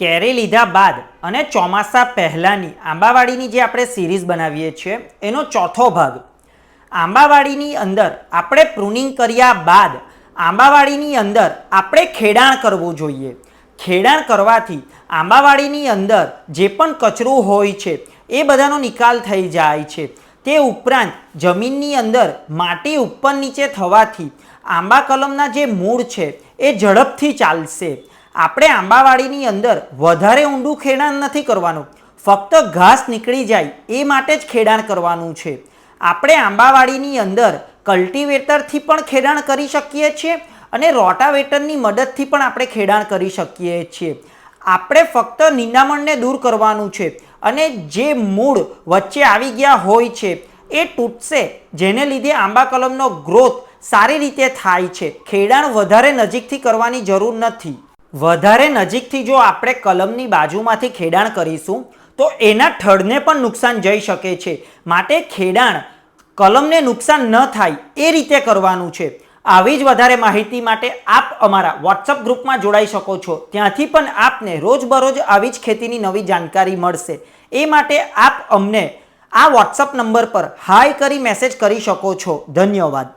કેરી લીધા બાદ અને ચોમાસા પહેલાંની આંબાવાડીની જે આપણે સિરીઝ બનાવીએ છીએ, એનો ચોથો ભાગ. આંબાવાડીની અંદર આપણે પ્રુનિંગ કર્યા બાદ આંબાવાડીની અંદર આપણે ખેડાણ કરવું જોઈએ. ખેડાણ કરવાથી આંબાવાડીની અંદર જે પણ કચરું હોય છે, એ બધાનો નિકાલ થઈ જાય છે. તે ઉપરાંત જમીનની અંદર માટી ઉપર નીચે થવાથી આંબા કલમના જે મૂળ છે, એ ઝડપથી ચાલશે. આપણે આંબાવાડીની અંદર વધારે ઊંડું ખેડાણ નથી કરવાનું. ફક્ત ઘાસ નીકળી જાય એ માટે જ ખેડાણ કરવાનું છે. આપણે આંબાવાડીની અંદર કલ્ટિવેટરથી પણ ખેડાણ કરી શકીએ છીએ અને રોટાવેટરની મદદથી પણ આપણે ખેડાણ કરી શકીએ છીએ. આપણે ફક્ત નિંદામણને દૂર કરવાનું છે અને જે મૂળ વચ્ચે આવી ગયા હોય છે એ તૂટશે, જેને લીધે આંબા કલમનો ગ્રોથ સારી રીતે થાય છે. ખેડાણ વધારે નજીકથી કરવાની જરૂર નથી. વધારે નજીકથી જો આપણે કલમની બાજુમાંથી ખેડાણ કરીશું, તો એના થડને પણ નુકસાન જઈ શકે છે. માટે ખેડાણ કલમને નુકસાન ન થાય એ રીતે કરવાનું છે. આવી જ વધારે માહિતી માટે આપ અમારા વોટ્સઅપ ગ્રુપમાં જોડાઈ શકો છો. ત્યાંથી પણ આપને રોજબરોજ આવી જ ખેતીની નવી જાણકારી મળશે. એ માટે આપ અમને આ વોટ્સઅપ નંબર પર હાય કરી મેસેજ કરી શકો છો. ધન્યવાદ.